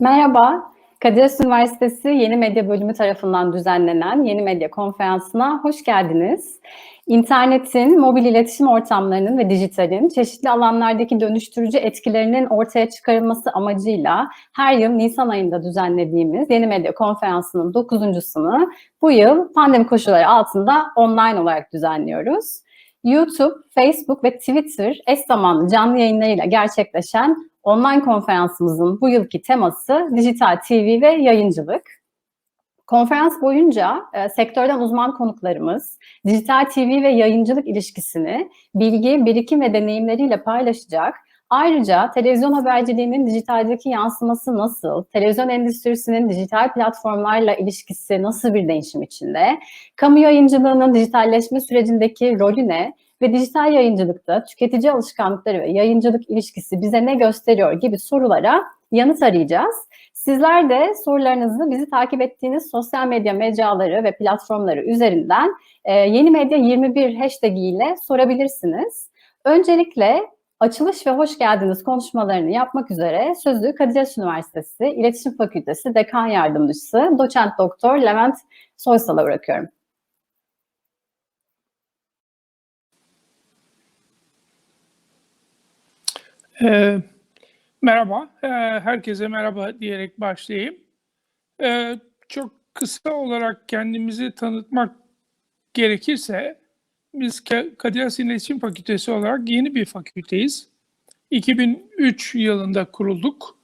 Merhaba, Kadir Üniversitesi Yeni Medya Bölümü tarafından düzenlenen Yeni Medya Konferansı'na hoş geldiniz. İnternetin, mobil iletişim ortamlarının ve dijitalin çeşitli alanlardaki dönüştürücü etkilerinin ortaya çıkarılması amacıyla her yıl Nisan ayında düzenlediğimiz Yeni Medya Konferansı'nın dokuzuncusunu bu yıl pandemi koşulları altında online olarak düzenliyoruz. YouTube, Facebook ve Twitter eş zamanlı canlı yayınlarıyla gerçekleşen online konferansımızın bu yılki teması dijital TV ve yayıncılık. Konferans boyunca e, sektörden uzman konuklarımız dijital TV ve yayıncılık ilişkisini bilgi, birikim ve deneyimleriyle paylaşacak. Ayrıca televizyon haberciliğinin dijitaldeki yansıması nasıl, televizyon endüstrisinin dijital platformlarla ilişkisi nasıl bir değişim içinde, kamu yayıncılığının dijitalleşme sürecindeki rolü ne ve dijital yayıncılıkta tüketici alışkanlıkları ve yayıncılık ilişkisi bize ne gösteriyor gibi sorulara yanıt arayacağız. Sizler de sorularınızı bizi takip ettiğiniz sosyal medya mecraları ve platformları üzerinden e, Yeni Medya 21 hashtag ile sorabilirsiniz. Öncelikle açılış ve hoş geldiniz konuşmalarını yapmak üzere sözü Kadir Üniversitesi İletişim Fakültesi Dekan Yardımcısı Doçent Doktor Levent Soysal'a bırakıyorum. Ee, merhaba, ee, herkese merhaba diyerek başlayayım. Ee, çok kısa olarak kendimizi tanıtmak gerekirse, biz Kadir Has İletişim Fakültesi olarak yeni bir fakülteyiz. 2003 yılında kurulduk.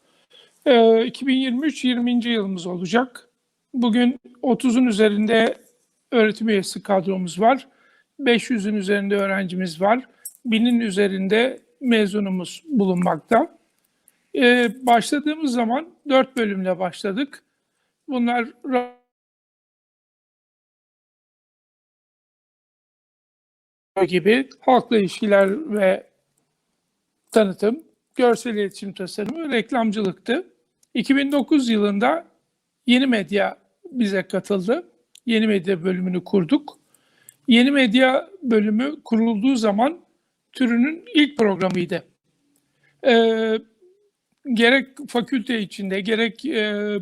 Ee, 2023 20. yılımız olacak. Bugün 30'un üzerinde öğretim üyesi kadromuz var. 500'ün üzerinde öğrencimiz var. 1000'in üzerinde mezunumuz bulunmakta. Ee, başladığımız zaman dört bölümle başladık. Bunlar gibi halkla ilişkiler ve tanıtım, görsel iletişim tasarımı, reklamcılıktı. 2009 yılında Yeni Medya bize katıldı. Yeni Medya bölümünü kurduk. Yeni Medya bölümü kurulduğu zaman türünün ilk programıydı. Ee, gerek fakülte içinde, gerek e,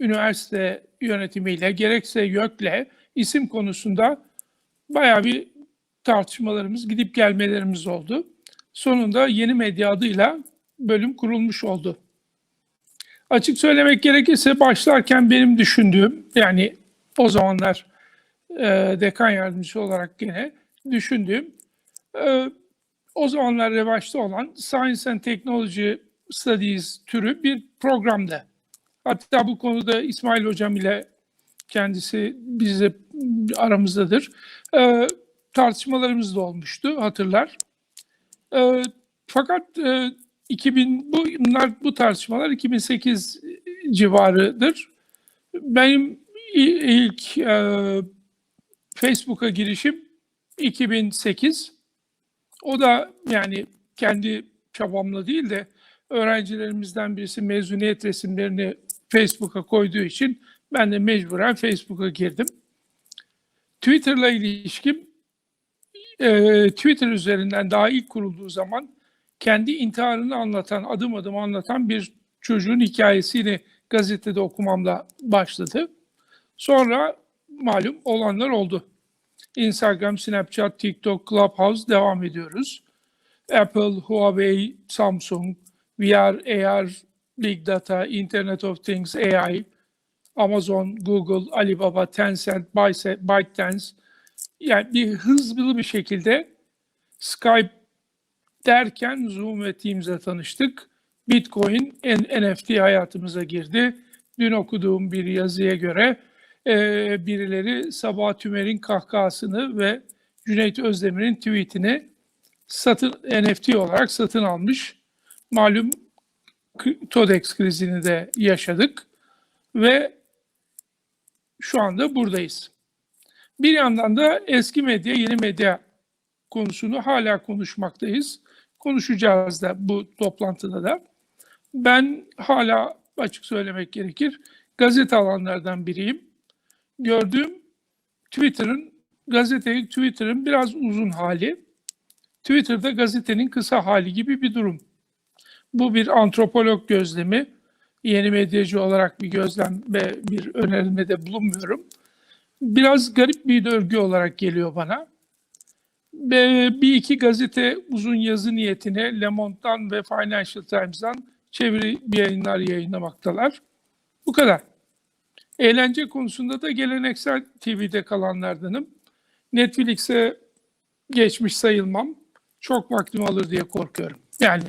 üniversite yönetimiyle, gerekse YÖK'le isim konusunda bayağı bir tartışmalarımız, gidip gelmelerimiz oldu. Sonunda yeni medya adıyla bölüm kurulmuş oldu. Açık söylemek gerekirse başlarken benim düşündüğüm, yani o zamanlar e, dekan yardımcısı olarak gene düşündüğüm ee, o zamanlar revaçta olan Science and Technology Studies türü bir programdı. Hatta bu konuda İsmail Hocam ile kendisi bize aramızdadır. E, tartışmalarımız da olmuştu hatırlar. E, fakat e, 2000 bu bunlar bu tartışmalar 2008 civarıdır. Benim ilk e, Facebook'a girişim 2008. O da yani kendi çabamla değil de öğrencilerimizden birisi mezuniyet resimlerini Facebook'a koyduğu için ben de mecburen Facebook'a girdim. Twitter'la ilişkim e, Twitter üzerinden daha ilk kurulduğu zaman kendi intiharını anlatan, adım adım anlatan bir çocuğun hikayesini gazetede okumamla başladı. Sonra malum olanlar oldu. Instagram, Snapchat, TikTok, Clubhouse devam ediyoruz. Apple, Huawei, Samsung, VR, AR, Big Data, Internet of Things, AI, Amazon, Google, Alibaba, Tencent, ByteDance yani bir hızlı bir şekilde Skype derken Zoom ve Teams'e tanıştık. Bitcoin, NFT hayatımıza girdi. Dün okuduğum bir yazıya göre e, birileri Sabah Tümer'in kahkahasını ve Cüneyt Özdemir'in tweetini satın NFT olarak satın almış. Malum TODEX krizini de yaşadık ve şu anda buradayız. Bir yandan da eski medya, yeni medya konusunu hala konuşmaktayız. Konuşacağız da bu toplantıda da. Ben hala açık söylemek gerekir gazete alanlardan biriyim gördüğüm Twitter'ın gazeteyi Twitter'ın biraz uzun hali. Twitter'da gazetenin kısa hali gibi bir durum. Bu bir antropolog gözlemi. yeni medyacı olarak bir gözlem ve bir önerilmede bulunmuyorum. Biraz garip bir örgü olarak geliyor bana. Bir iki gazete uzun yazı niyetine Le Monde'dan ve Financial Times'dan çeviri yayınlar yayınlamaktalar. Bu kadar. Eğlence konusunda da geleneksel TV'de kalanlardanım. Netflix'e geçmiş sayılmam. Çok vaktimi alır diye korkuyorum. Yani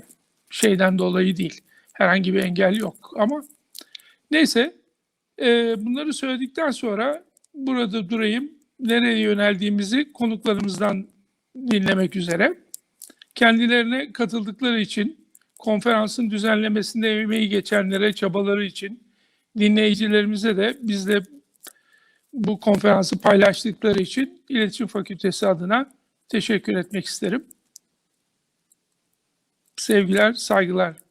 şeyden dolayı değil. Herhangi bir engel yok ama neyse e, bunları söyledikten sonra burada durayım. Nereye yöneldiğimizi konuklarımızdan dinlemek üzere. Kendilerine katıldıkları için, konferansın düzenlemesinde emeği geçenlere, çabaları için, dinleyicilerimize de bizle bu konferansı paylaştıkları için İletişim Fakültesi adına teşekkür etmek isterim. Sevgiler, saygılar